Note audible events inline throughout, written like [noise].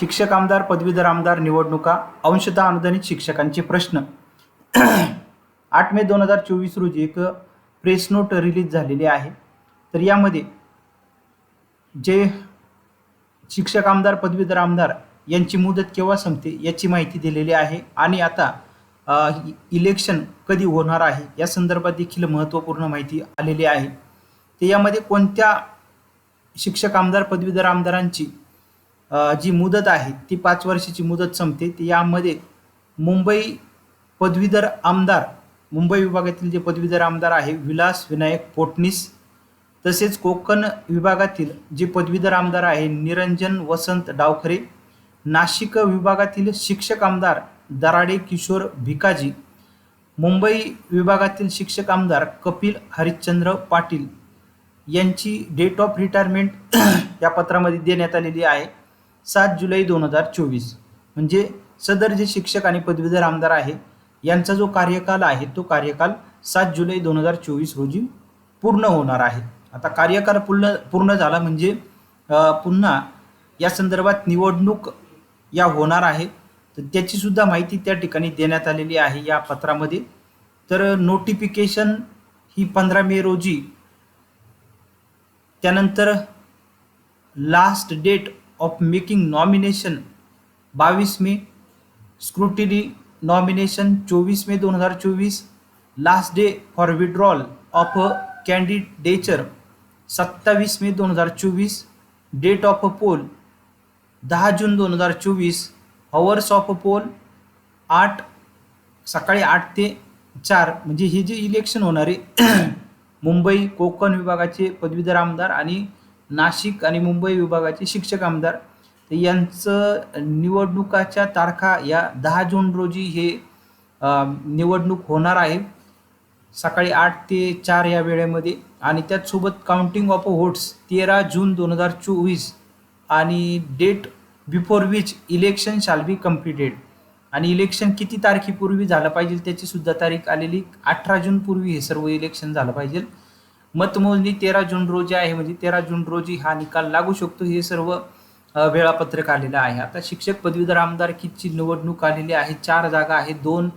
शिक्षक आमदार पदवीधर आमदार निवडणुका अंशतः अनुदानित शिक्षकांचे प्रश्न. [clears throat] आठ मे दोन हजार चोवीस रोजी एक प्रेस नोट रिलीज झालेली आहे. तर यामध्ये जे शिक्षक आमदार पदवीधर आमदार यांची मुदत केव्हा संपते याची माहिती दिलेली आहे. आणि आता इ- इलेक्शन कधी होणार आहे या संदर्भात देखील महत्त्वपूर्ण माहिती आलेली आहे. ते यामध्ये कोणत्या शिक्षक आमदार पदवीधर आमदारांची जी मुदत आहे ती पाच वर्षाची मुदत संपते. ती यामध्ये मुंबई पदवीधर आमदार मुंबई विभागातील जे पदवीधर आमदार आहे विलास विनायक पोटणीस तसेच कोकण विभागातील जे पदवीधर आमदार आहे निरंजन वसंत डावखरे नाशिक विभागातील शिक्षक आमदार दराडे किशोर भिकाजी मुंबई विभागातील शिक्षक आमदार कपिल हरिश्चंद्र पाटील यांची डेट ऑफ रिटायरमेंट या पत्रामध्ये देण्यात आलेली आहे. सात जुलै दोन हजार चोवीस. म्हणजे सदर जे शिक्षक आणि पदवीधर आमदार आहे यांचा जो कार्यकाल आहे तो कार्यकाल सात जुलै दोन हजार चोवीस रोजी पूर्ण होणार आहे. आता कार्यकाल पूर्ण पूर्ण झाला म्हणजे पुन्हा या संदर्भात निवडणूक या होणार आहे. तर त्याचीसुद्धा माहिती त्या ठिकाणी देण्यात आलेली आहे या पत्रामध्ये. तर नोटिफिकेशन ही पंधरा मे रोजी त्यानंतर last date of making nomination बावीस मे स्क्रुटिनी नॉमिनेशन चोवीस मे दोन हजार चोवीस last day for withdrawal of a candidature सत्तावीस मे दोन हजार चोवीस डेट ऑफ अ पोल दहा जून दोन हजार चोवीस अवर्स ऑफ अ पोल आठ सकाळी आठ ते चार म्हणजे हे जे इलेक्शन होणारे मुंबई कोकण विभागाचे पदवीधर आमदार आणि नाशिक आणि मुंबई विभागाचे शिक्षक आमदार. यांचं निवडणुकाच्या तारखा या दहा जून रोजी हे निवडणूक होणार आहे. सकाळी आठ ते चार या वेळेमध्ये आणि त्याचसोबत काउंटिंग ऑफ व्होट्स तेरा जून दोन हजार चोवीस आणि date before which election shall be completed आणि इलेक्शन किती तारखेपूर्वी झालं पाहिजे त्याची सुद्धा तारीख आलेली अठरा जून पूर्वी हे सर्व इलेक्शन झालं पाहिजे. मतमोजणी तेरा जून रोजी आहे. म्हणजे तेरा जून रोजी हा निकाल लागू शकतो. हे सर्व वेळापत्रक आलेलं आहे. आता शिक्षक पदवीधर आमदारकीची निवडणूक आलेली आहे? चार जागा आहे. दोन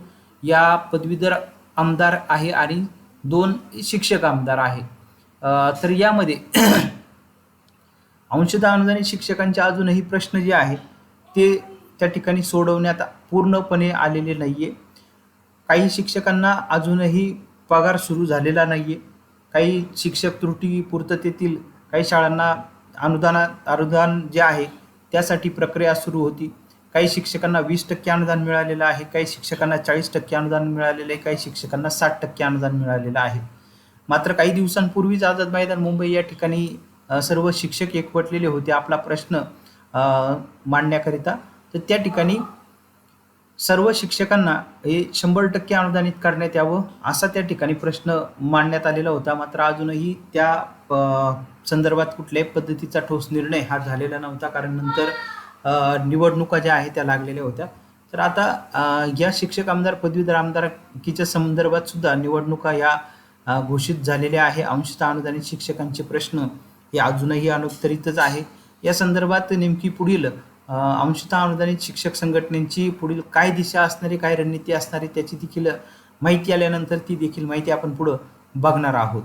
या पदवीधर आमदार आहे आणि दोन शिक्षक आमदार आहे. तर यामध्ये अंशदा अनुदानित शिक्षकांचे अजूनही प्रश्न जे आहेत ते त्या ठिकाणी सोडवण्यात पूर्णपणे आलेले नाही आहे काही शिक्षकांना अजूनही पगार सुरू झालेला नाही आहे काही शिक्षक त्रुटी पूर्ततेतील काही शाळांना अनुदाना अनुदान जे आहे त्यासाठी प्रक्रिया सुरू होती. काही शिक्षकांना वीस टक्के अनुदान मिळालेलं आहे काही शिक्षकांना चाळीस टक्के अनुदान मिळालेलं आहे काही शिक्षकांना साठ टक्के अनुदान मिळालेलं आहे. मात्र काही दिवसांपूर्वीच आझाद मैदान मुंबई या ठिकाणी सर्व शिक्षक एकवटलेले होते आपला प्रश्न मांडण्याकरिता. तर त्या ठिकाणी सर्व शिक्षकांना हे शंभर टक्के अनुदानित करण्यात यावं असा त्या ठिकाणी प्रश्न मांडण्यात आलेला होता. मात्र अजूनही त्या संदर्भात कुठल्याही पद्धतीचा ठोस निर्णय हा झालेला नव्हता. कारण नंतर निवडणुका ज्या आहेत त्या लागलेल्या होत्या. तर आता या शिक्षक आमदार पदवीधर आमदारकीच्या संदर्भात सुद्धा निवडणुका या घोषित झालेल्या आहे. अंशतः अनुदानित शिक्षकांचे प्रश्न हे अजूनही अनुत्तरितच आहे. या संदर्भात नेमकी पुढील अंशतः अनुदानित शिक्षक संघटनेची पुढील काय दिशा असणारी काय रणनीती असणारी त्याची देखील माहिती आल्यानंतर ती देखील माहिती आपण पुढं बघणार आहोत.